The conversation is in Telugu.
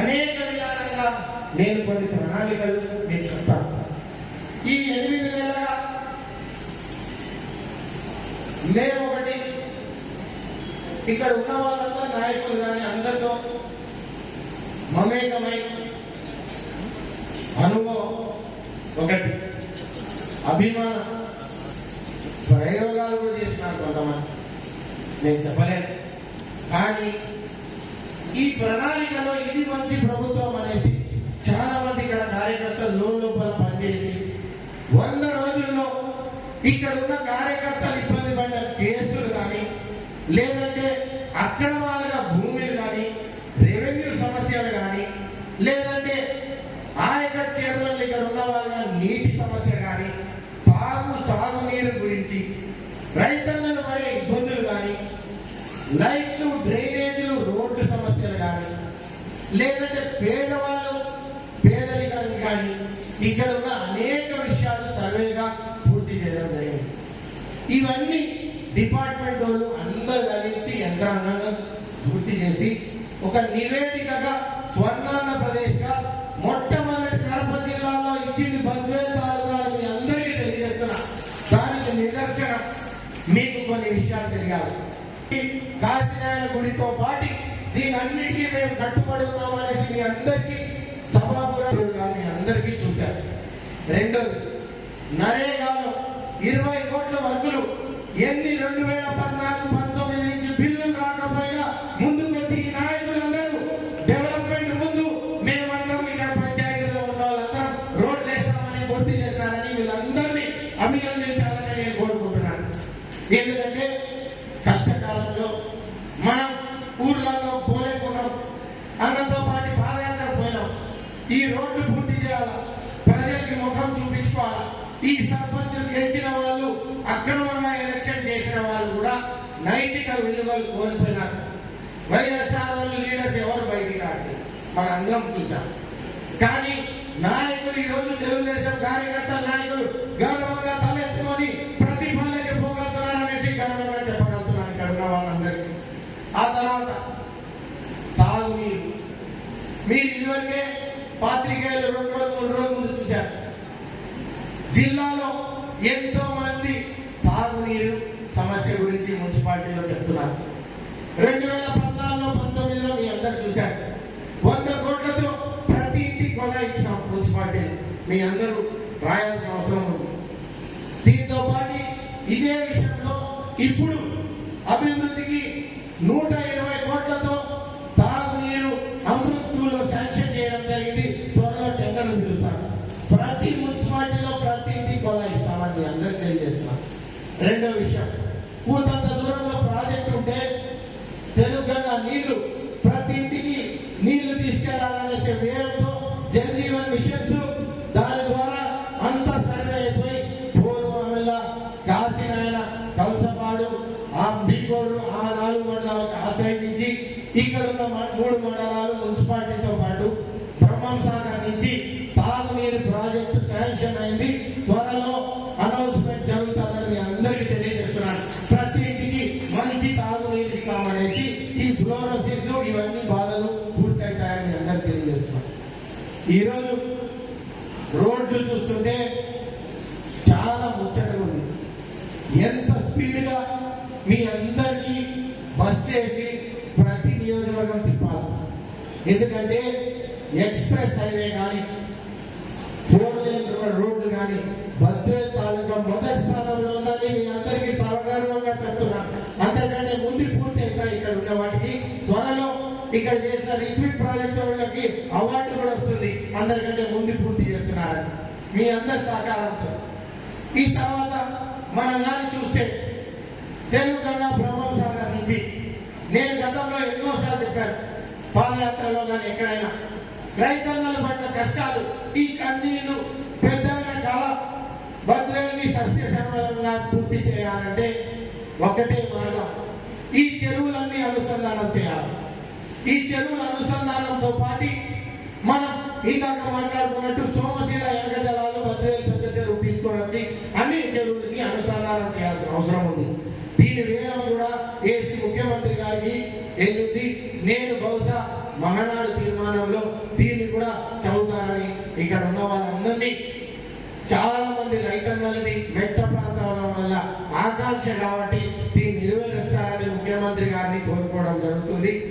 అనేక విధానంగా నేను కొన్ని ప్రణాళికలు నేను చెప్తాను. ఈ ఎనిమిది నెలలుగా మేము ఒకటి ఇక్కడ ఉన్న వాళ్ళంతా నాయకులు కానీ అందరితో మమేకమై అనుభవం ఒకటి అభిమాన ప్రయోగాలు కూడా చేసినారు కొంతమంది. నేను చెప్పలేను. కానీ ఈ ప్రణాళికలో ఇది మంచి ప్రభుత్వం అనేసి చాలా మంది ఇక్కడ కార్యకర్తలు లోపల పనిచేసి వంద రోజుల్లో ఇక్కడ ఉన్న కార్యకర్తలు ఇబ్బంది పడ్డ కేసులు కానీ లేదంటే అక్రమాలుగా భూమిలు కానీ రెవెన్యూ సమస్యలు కానీ లేదంటే ఆయక చైర్మన్లు ఇక్కడ ఉన్న వాళ్ళ నీటి సమస్య కానీ తాగు సాగునీరు గురించి రైతన్నలు పడే ఇబ్బందులు లైట్లు డ్రైనేజీలు రోడ్డు సమస్యలు కానీ లేదంటే పేదవాళ్ళు పేదరికం కానీ ఇక్కడ ఉన్న అనేక విషయాలు సర్వేగా పూర్తి చేయడం జరిగింది. ఇవన్నీ డిపార్ట్మెంట్ వాళ్ళు అందరు కలిసి యంత్రాంగంగా పూర్తి చేసి ఒక నివేదికగా స్వర్ణాంధ్రప్రదేశ్ ప్రదేశం కాశీనారాయణ గుడితో పాటు దీని అన్నిటికీ మేము కట్టుబడి ఉన్నామనేసి మీ అందరికీ సభాపురం మీ అందరికీ చూశారు. రెండోది నరేగాలో ఇరవై కోట్ల వర్గులు ఎన్ని? రెండు వేల పద్నాలుగు ఊర్లలో పోలేకున్నాం. అన్నతో పాటు పాదయాత్ర పోయినాం. ఈ రోడ్డు పూర్తి చేయాలా? ప్రజలకి ముఖం చూపించుకోవాలా? ఈ సర్పంచులు గెలిచిన వాళ్ళు అక్రమంగా ఎలక్షన్ చేసిన వాళ్ళు కూడా నైతిక విలువలు కోల్పోయినారు. వైఎస్ఆర్ వాళ్ళు లీడర్స్ ఎవరు బయటికి రావట్లేదు మన అందరం చూసాం కానీ నాయకులు ఈ రోజు తెలుగుదేశం కార్యకర్తల నాయకులు గౌరవంగా తలెత్తుకొని ప్రతి పల్లెకి పోగలుగుతున్నారనేసి గౌరవంగా చెప్పగలుగుతున్నాను ఇక్కడ ఉన్న వాళ్ళందరికీ ఆ తర్వాత తాగునీరు మీరు ఇదివరకే పాత్రికేయులు రెండు రోజులు మూడు రోజుల ముందు చూశారు. జిల్లాలో ఎంతో మంది తాగునీరు సమస్య గురించి మున్సిపాలిటీలో చెప్తున్నారు. రెండు వేల పద్నాలుగులో పంతొమ్మిదిలో మీ అందరు చూశారు. వంద కోట్లతో ప్రతి ఇంటికి కూడా ఇచ్చినాం మున్సిపాలిటీ. మీ అందరూ రాయాల్సిన అవసరం ఉంది. దీంతో పాటు ఇదే విషయంలో ఇప్పుడు అభివృద్ధికి నూట ఇరవై కోట్లతో తాగునీరు అమృత్తులో శాంక్షన్ చేయడం జరిగింది త్వరలో టెండర్లు పిలుస్తారు ప్రతి మున్సిపాలిటీలో ప్రతి ఇంటికి కొలా ఇస్తామని మీ అందరికి తెలియజేస్తున్నాం రెండో విషయం కూతంత దూరంలో ప్రాజెక్ట్ ఉంటే తెలుగుగా నీళ్ళు ప్రతి ఇంటికి నీళ్ళు తీసుకెళ్ళాలనే వ్యయంతో జల్ జీవన్ మిషన్స్ దాని ద్వారా అంతా సర్వే అయిపోయి పూర్వమిల్ల కాశీనాయన కలసపాడు ఆ బీకోడు ఆ నాలుగు మండలాలకు ఆశ్రయించి నుంచి ఇక్కడ ఉన్న మూడు మండలాలు మున్సిపాలిటీతో పాటు బ్రహ్మం సాగర్ నుంచి తాగునీరు ప్రాజెక్టు శాంక్షన్ అయింది. ఈరోజు రోడ్లు చూస్తుంటే చాలా ముచ్చటగా ఉంది. ఎంత స్పీడ్గా మీ అందరికీ బస్ చేసి ప్రతి నియోజకవర్గం తిప్పాలి. ఎందుకంటే ఎక్స్ప్రెస్ హైవే కానీ ఫోర్ లేన్ రోడ్డు కానీ బద్వే తాలూకా మొదటి స్థానంలో ఉందని మీ అందరికీ సర్వగర్వంగా చెప్తున్నాను అంతకంటే ముందు పూర్తి అవుతాయి ఇక్కడ ఉన్న వాటికి త్వరలో ఇక్కడ చేసిన రిపీట్ ప్రాజెక్ట్స్ వాళ్ళకి అవార్డు కూడా వస్తుంది. అందరికంటే ముందు పూర్తి చేస్తున్నారని. మీ అందరి సహకారంతో. ఈ తర్వాత మన కానీ చూస్తే తెలుగు కన్నా బ్రహ్మం సాగర్ నుంచి నేను గతంలో ఎన్నోసార్లు చెప్పాను పాదయాత్రలో కానీ ఎక్కడైనా రైతన్నలు పడ్డ కష్టాలు ఈ కన్నీళ్ళు పెద్దగా కళ బద్వేల్ని సస్యశ్యామలంగా పూర్తి చేయాలంటే ఒకటే మార్గం. ఈ చెరువులన్నీ అనుసంధానం చేయాలి. ఈ చెరువుల అనుసంధానంతో పాటి మనం ఇందాక మాట్లాడుకున్నట్టు సోమశీల ఎనగజలాలు భద్రవేలు పెద్ద చెరువు తీసుకొని వచ్చి అన్ని చెరువులకి అనుసంధానం చేయాల్సిన అవసరం ఉంది. దీని వేయడం కూడా ఏసీ ముఖ్యమంత్రి గారికి వెళ్ళింది. నేను బహుశా మహానాడు తీర్మానంలో దీన్ని కూడా చదువుతారని ఇక్కడ ఉన్న వాళ్ళందరినీ చాలా మంది రైతన్నలది మెట్ట ప్రాంతాల వల్ల ఆకాంక్ష కాబట్టి దీన్ని నిర్వహిస్తారని ముఖ్యమంత్రి గారిని కోరుకోవడం జరుగుతుంది.